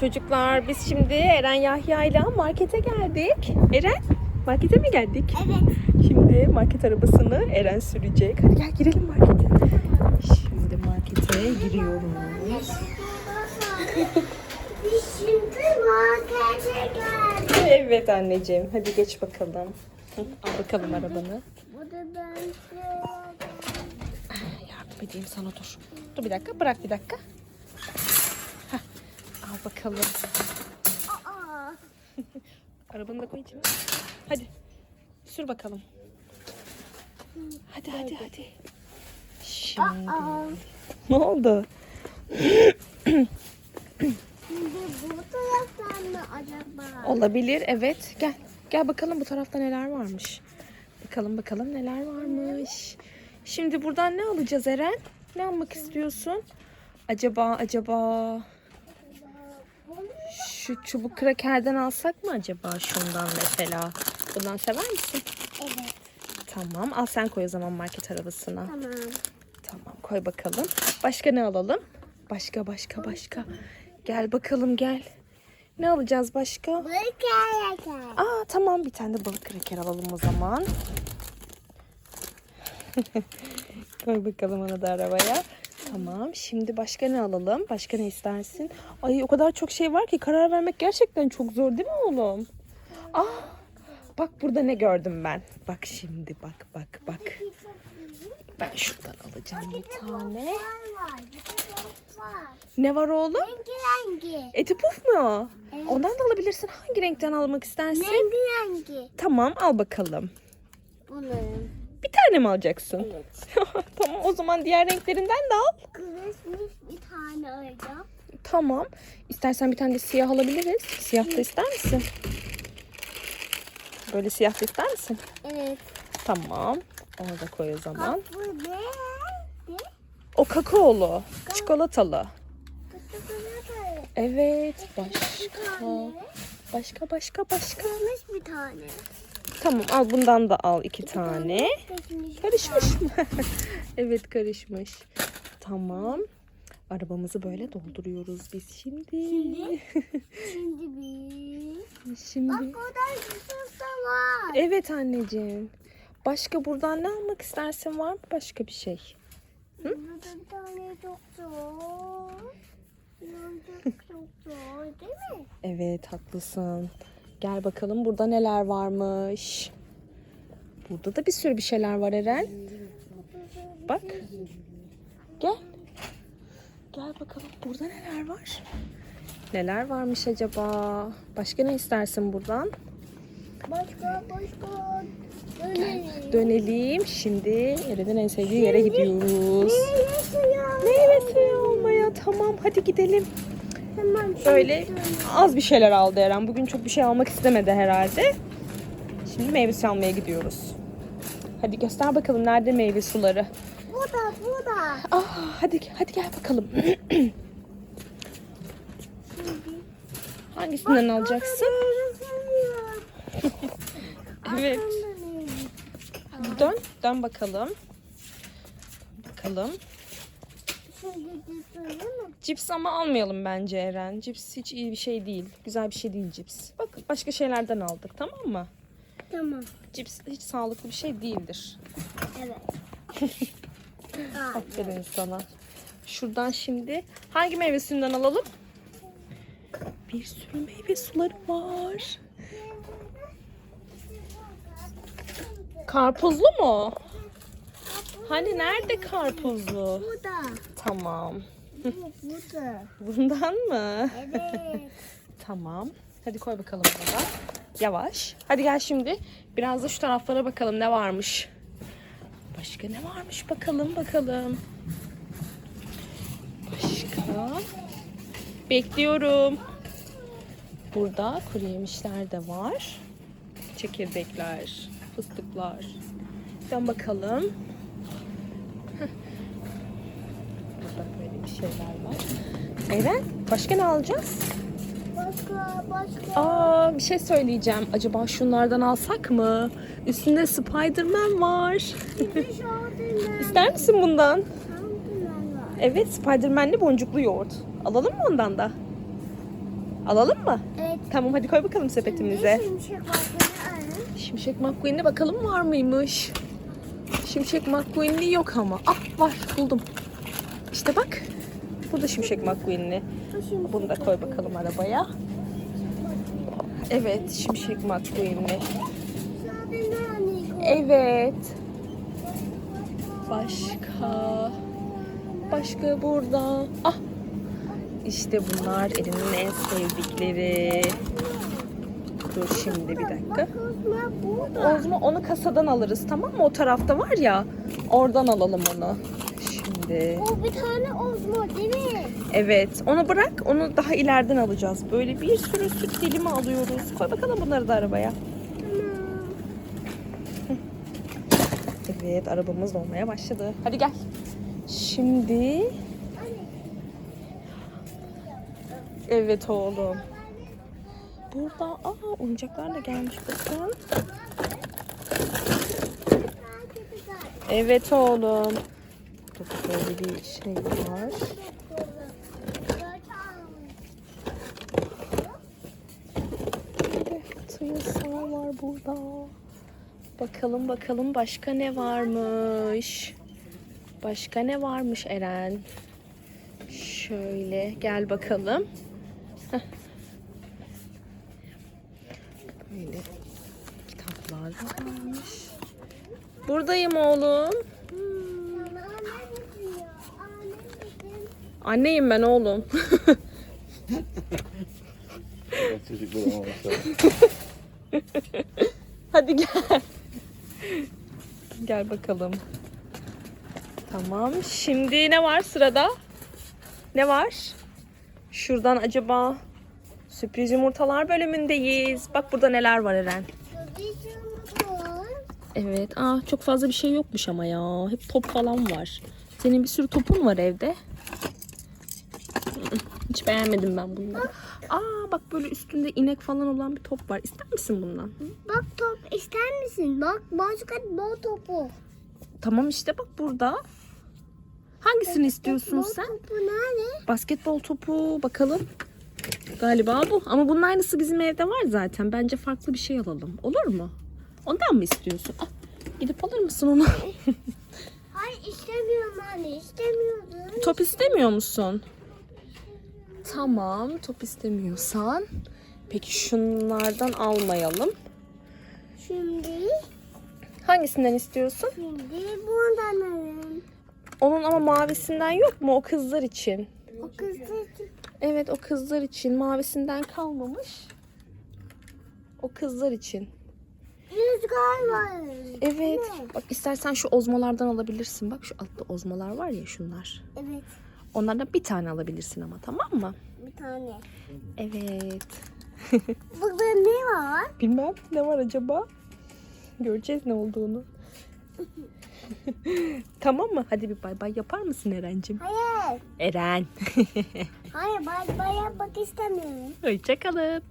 Çocuklar biz şimdi Eren Yahya ile markete geldik. Eren markete mi geldik? Evet. Şimdi market arabasını Eren sürecek. Hadi gel girelim markete. Şimdi markete giriyoruz. Biz şimdi markete geldik. Evet anneciğim hadi geç bakalım. Al bakalım arabanı. Bu da ben Yardım edeyim sana dur. Dur bir dakika bırak bir dakika. Bakalım. Arabanı da koy içine. Hadi sür bakalım. Hadi hadi hadi. Şimdi ne oldu? Şimdi bu taraftan mı acaba? Olabilir evet. Gel. Gel bakalım bu tarafta neler varmış. Bakalım bakalım neler varmış. Şimdi buradan ne alacağız Eren? Ne almak istiyorsun? Acaba acaba şu çubuk krakerden alsak mı acaba şundan mesela? Bundan sever misin? Evet. Tamam. Al sen koy o zaman market arabasına. Tamam. Tamam koy bakalım. Başka ne alalım? Başka başka başka. Gel bakalım gel. Ne alacağız başka? Bu kere Aa tamam bir tane de balık kraker alalım o zaman. Koy bakalım onu da arabaya. Tamam şimdi başka ne alalım? Başka ne istersin? Ay o kadar çok şey var ki karar vermek gerçekten çok zor değil mi oğlum? Aa bak burada ne gördüm ben. Bak şimdi bak bak bak. Ben şuradan alacağım bir tane. Ne var oğlum? Rengi rengi. Eti puf mu? Evet. Ondan da alabilirsin. Hangi renkten almak istersin? Rengi rengi. Tamam al bakalım. Bunun. Tane mi alacaksın? Evet. tamam o zaman diğer renklerinden de al. Kırışmış bir tane alacağım. Tamam. İstersen bir tane de siyah alabiliriz. Siyah da ister misin? Böyle siyah da ister misin? Evet. Tamam. Onu da koy o zaman. Bu ne? Ne? O kakaolu. Çikolatalı. Evet. Başka. Başka başka başka. Kırmış bir tane. Tamam al bundan da al iki tane. Karışmış mı? evet karışmış. Tamam. Arabamızı böyle dolduruyoruz biz şimdi. Şimdi? Şimdi bir. Şimdi. Bak orada Yusuf da var. Evet anneciğim. Başka buradan ne almak istersin var mı başka bir şey? Burada bir tane çok zor. Çok çok zor değil mi? Evet haklısın. Gel bakalım burada neler varmış. Burada da bir sürü bir şeyler var Eren. Bak. Gel. Gel bakalım burada neler var. Neler varmış acaba? Başka ne istersin buradan? Başka başka. Dönelim. Dönelim. Şimdi Eren'in en sevdiği yere gidiyoruz. Meyve suyu. Meyve suyu almaya. Tamam hadi gidelim. Böyle az bir şeyler aldı Eren. Bugün çok bir şey almak istemedi herhalde. Şimdi meyve suyu almaya gidiyoruz. Hadi göster bakalım nerede meyve suları. Bu da bu da. Ah, hadi hadi gel bakalım. Hangisinden alacaksın? Meyve suyu. Evet. Hadi dön, dön bakalım. Bakalım. Şimdi? Cips ama almayalım bence Eren. Cips hiç iyi bir şey değil. Güzel bir şey değil cips. Bak başka şeylerden aldık tamam mı? Tamam. Cips hiç sağlıklı bir şey değildir. Evet. Aferin sana. Şuradan şimdi hangi meyve suyundan alalım? Bir sürü meyve suları var. Karpuzlu mu? Hani nerede karpuzlu? bu da. Tamam. Bu, bu da. Bundan mı? Evet. Tamam. Hadi koy bakalım buna da. Yavaş. Hadi gel şimdi. Biraz da şu taraflara bakalım ne varmış. Başka ne varmış bakalım bakalım. Başka. Bekliyorum. Burada kuru yemişler de var. Çekirdekler, fıstıklar. Dön bakalım. Heh. Burada böyle bir şeyler var. Eren, başka ne alacağız? Başka başka. Aa bir şey söyleyeceğim. Acaba şunlardan alsak mı? Üstünde Spider-Man var. İster misin bundan? Evet Spider-Man'li boncuklu yoğurt. Alalım mı ondan da? Alalım mı? Evet. Tamam hadi koy bakalım sepetimize. Şimdi şimşek alın. Şimşek McQueen'e bakalım var mıymış? Şimşek McQueen'li yok ama. Ah var buldum. İşte bak. Burada Şimşek McQueen'li. Bu Bunu da koy bakalım arabaya. Evet Şimşek McQueen'li. Evet. Başka. Başka burada. Ah. İşte bunlar Eren'in en sevdikleri. Dur şimdi bir dakika. Ozma onu kasadan alırız tamam mı? O tarafta var ya. Oradan alalım onu. Şimdi. O bir tane Osman değil mi? Evet onu bırak. Onu daha ileriden alacağız. Böyle bir sürü süt dilimi alıyoruz. Koy bakalım bunları da arabaya. Tamam. Evet arabamız dolmaya başladı. Hadi gel. Şimdi Evet oğlum. Burada aa oyuncaklar da gelmiş bakın. Evet oğlum. Burada da böyle bir şey var. Evet, yasal var burada. Bakalım bakalım başka ne varmış. Başka ne varmış Eren? Şöyle gel bakalım. Böyle kitaplar varmış. Buradayım oğlum. Anneyim ben oğlum. Hadi gel. Gel bakalım. Tamam. Şimdi ne var sırada? Ne var? Şuradan acaba sürpriz yumurtalar bölümündeyiz. Bak burada neler var Eren. Evet. Aa çok fazla bir şey yokmuş ama ya. Hep top falan var. Senin bir sürü topun var evde. Hiç beğenmedim ben bunları. Aa bak böyle üstünde inek falan olan bir top var. İster misin bundan? Bak top ister misin? Bak basketbol topu. Tamam işte bak burada. Hangisini istiyorsun Basketbol sen? topu nerede? Basketbol topu bakalım. Galiba bu. Ama bunun aynısı bizim evde var zaten. Bence farklı bir şey alalım. Olur mu? Ondan mı istiyorsun? Ah, gidip alır mısın onu? Hayır istemiyorum anne istemiyordum. top istemiyor musun? Tamam. Top istemiyorsan. Peki şunlardan almayalım. Şimdi Hangisinden istiyorsun? şimdi bundan alın. Onun ama mavisinden yok mu? O kızlar için. O kızı Evet o kızlar için. Mavisinden kalmamış. O kızlar için. rüzgar var. Evet. Bak istersen şu ozmalardan alabilirsin. Bak şu altta ozmalar var ya şunlar. Evet Onlardan bir tane alabilirsin ama tamam mı? bir tane. Evet. Burada ne var? Bilmem ne var acaba? Göreceğiz ne olduğunu. tamam mı? Hadi bir bay bay yapar mısın Eren'cim? Hayır. Eren. Hayır bay bay yapmak istemiyorum. Hoşçakalın.